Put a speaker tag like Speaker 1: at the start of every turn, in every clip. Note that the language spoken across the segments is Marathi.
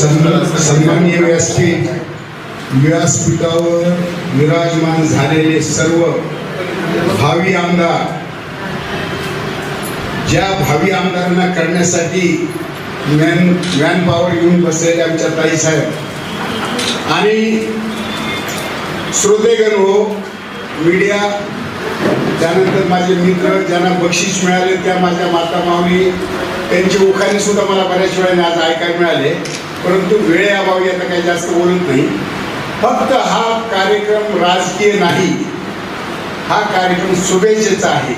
Speaker 1: सन्मान- सन्माननीय व्यासपीठ व्यासपीठावर विराजमान झालेले सर्व भावी आमदार ज्या भावी आमदारांना करण्यासाठी मॅन मॅन पॉवर घेऊन बसलेले आमच्या ताईसाहेब आणि श्रोतेगण हो मीडिया त्यानंतर माझे मित्र ज्यांना बक्षीस मिळाले त्या माझ्या माता माऊली त्यांची उखाणे सुद्धा मला बऱ्याच वेळाने आज ऐकायला मिळाले. परंतु वेळेअभावी आता काही जास्त बोलत नाही. फक्त हा कार्यक्रम राजकीय नाही हा कार्यक्रम शुभेच्छेचा आहे.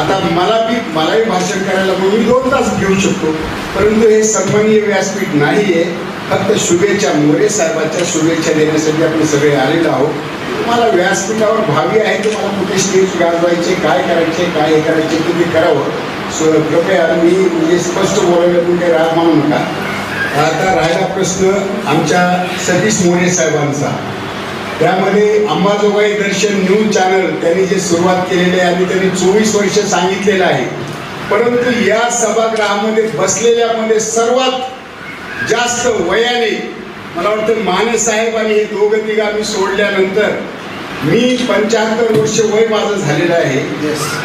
Speaker 1: आता मला बी मलाही भाषण करायला म्हणून मी दोन तास घेऊ शकतो परंतु हे सन्माननीय व्यासपीठ नाही आहे फक्त शुभेच्छा मोरे साहेबांच्या शुभेच्छा देण्यासाठी आपण सगळे आलेलो आहोत. तुम्हाला व्यासपीठावर भावी आहे तुम्हाला कुठे स्टेज गाजवायचे काय करायचे काय हे करायचे तुम्ही करावं. सो कृपया मी म्हणजे स्पष्ट बोलायला तुम्ही काही राग मानू नका. आता राहिला प्रश्न आमच्या सतीश मोरे साहेबांचा. त्यामध्ये अंबाजोगाई दर्शन न्यूज चॅनल त्यांनी जे सुरुवात केलेली आहे आणि त्यांनी चोवीस वर्ष सांगितलेलं आहे. परंतु या सभागृहामध्ये बसलेल्यामध्ये सर्वात जास्त वयाने मला वाटतं माने साहेब आणि हे दोघं तिघं आम्ही सोडल्यानंतर मी पंच्याहत्तर वर्ष वय माझं झालेलं आहे.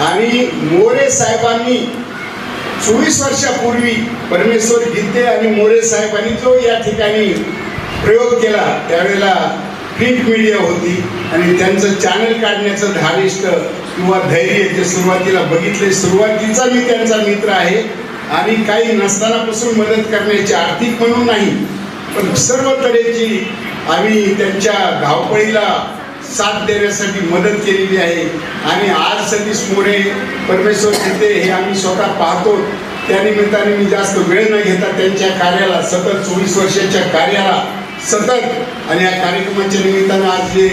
Speaker 1: आणि मोरे साहेबांनी चोवीस वर्षापूर्वी परमेश्वर गीते आणि मोरे साहेबांनी जो या ठिकाणी प्रयोग केला. त्यावेळेला प्रिंट मीडिया होती आणि त्यांचं चॅनल काढण्याचं धारिष्ट किंवा धैर्य जे सुरुवातीला बघितले सुरुवातीचा मी त्यांचा मित्र आहे. आणि काही नसतानापासून मदत करण्याची आर्थिक म्हणून नाही पण सर्व तऱ्हेची आम्ही त्यांच्या धावपळीला साथ देण्यासाठी मदत केलेली आहे. आणि आज सतीश मोरे परमेश्वर गीते हे आम्ही स्वतः पाहतो. त्या निमित्ताने मी जास्त वेळ न घेता त्यांच्या कार्याला सतत चोवीस वर्षाच्या कार्याला सतत आणि या कार्यक्रमाच्या निमित्तानं आज जे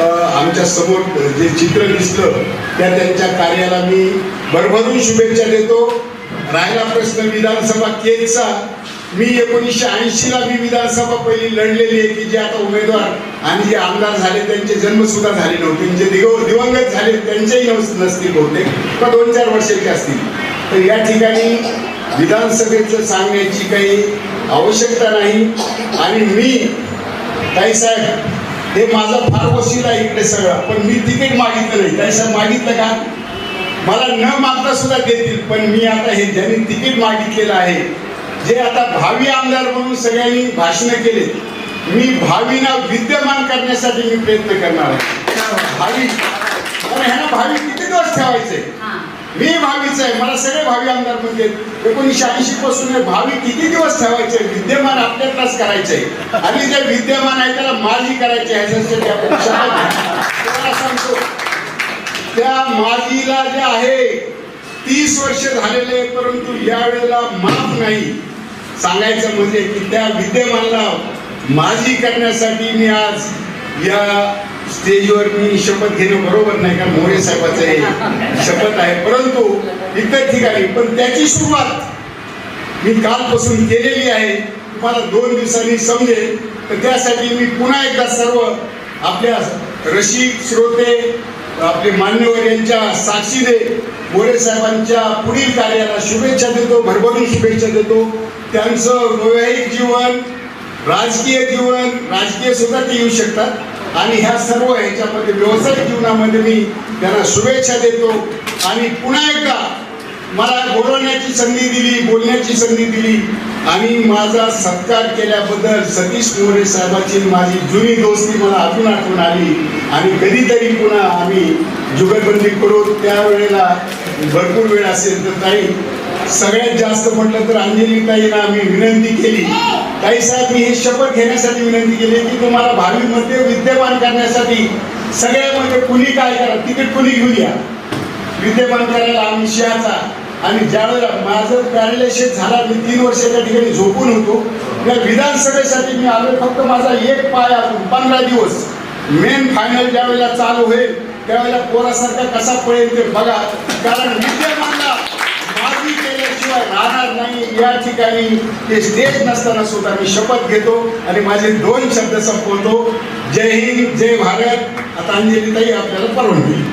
Speaker 1: आमच्यासमोर जे चित्र दिसलं त्या त्यांच्या कार्याला मी भरभरून शुभेच्छा देतो. राहिला प्रश्न विधानसभा केचा मी एकोणीसशे ऐंशीला मी विधानसभा पहिली लढलेली आहे की जे आता उमेदवार आणि जे आमदार झाले त्यांचे जन्म सुद्धा झाले नव्हते. जे दिव दिवंगत झाले त्यांचेही नसतील बहुतेक. पण दोन चार वर्षाचे असतील. तर या ठिकाणी विधानसभेचं सांगण्याची काही आवश्यकता नाही. आणि मी ताईसाहेब हे माझं फार वशील आहे इकडे सगळं. पण मी तिकीट मागितलं नाही. ताईसाहेब मागितलं का? मला न मागता सुद्धा देतील. पण मी आता हे ज्यांनी तिकीट मागितलेलं आहे जे आता भावी आमदार म्हणून सगळ्यांनी भाषणं केले मी भावीना विद्यमान करण्यासाठी मी प्रयत्न करणार आहे. भावी ह्यांना भावी किती दिवस ठेवायचे? मी भावीच आहे मला सगळे भावी आमदार म्हणजे एकोणीसशे ऐंशी पासून भावी किती दिवस ठेवायचे? विद्यमान आपल्यातलाच करायचे. आणि जे विद्यमान आहे त्याला माजी करायचे ह्याच्यासाठी आपण सांगतो त्या माजीला जे आहे तीस वर्ष झालेले परंतु यावेळेला माफ नाही. सांगायचं म्हणजे की त्या विद्यमानला माझी करण्यासाठी मी आज या स्टेजवर मी शपथ घेणं बरोबर नाही का? मोरे साहेबाचं हे शपथ आहे. परंतु इतर ठिकाणी पण त्याची सुरुवात मी कालपासून केलेली आहे. तुम्हाला दोन दिवसांनी समजेल. तर त्यासाठी मी पुन्हा एकदा सर्व आपल्या रसिक श्रोते आपले मान्यवर यांच्या साक्षीने मोरे साहेबांच्या पुढील कार्याला शुभेच्छा देतो भरभरून शुभेच्छा देतो. त्यांचं वैवाहिक जीवन राजकीय जीवन राजकीय सुद्धा ते येऊ शकतात. आणि ह्या सर्व ह्याच्यामध्ये व्यावसायिक जीवनामध्ये मी त्यांना शुभेच्छा देतो. आणि पुन्हा एकदा मला बोलवण्याची संधी दिली बोलण्याची संधी दिली. आणि माझा सत्कार केल्याबद्दल सतीश मोरे साहेबांची माझी जुनी दोस्ती मला अजून आठवण आली. आणि कधीतरी पुन्हा आम्ही जुगलबंदी करू. त्यावेळेला भरपूर वेळ असेल तर ताई सगळ्यात जास्त म्हटलं तर अंजली ताईंना आम्ही विनंती केली. ताई साहेब मी हे शपथ घेण्यासाठी विनंती केली की तुम्हाला भावीमध्ये विद्यमान करण्यासाठी सगळ्या म्हणजे कुणी काय करा तिकीट कुणी घेऊन या विद्यमंत्र्याला करायला आम्ही शहाचा आणि ज्यावेळेला माझं पॅरालिसिस झाला मी तीन वर्ष त्या ठिकाणी झोपून होतो. या विधानसभेसाठी मी आलो फक्त माझा एक पाय अजून पंधरा दिवस. मेन फायनल ज्यावेळेला चालू होईल त्यावेळेला पोरासारखा कसा पळेल ते बघा. कारण विद्यमानला मागणी केल्याशिवाय राहणार नाही. या ठिकाणी ते स्टेज नसताना सुद्धा मी शपथ घेतो आणि माझे दोन शब्द संपवतो. जय हिंद जय भारत. आता अंजलीताई आपल्याला परवानगी.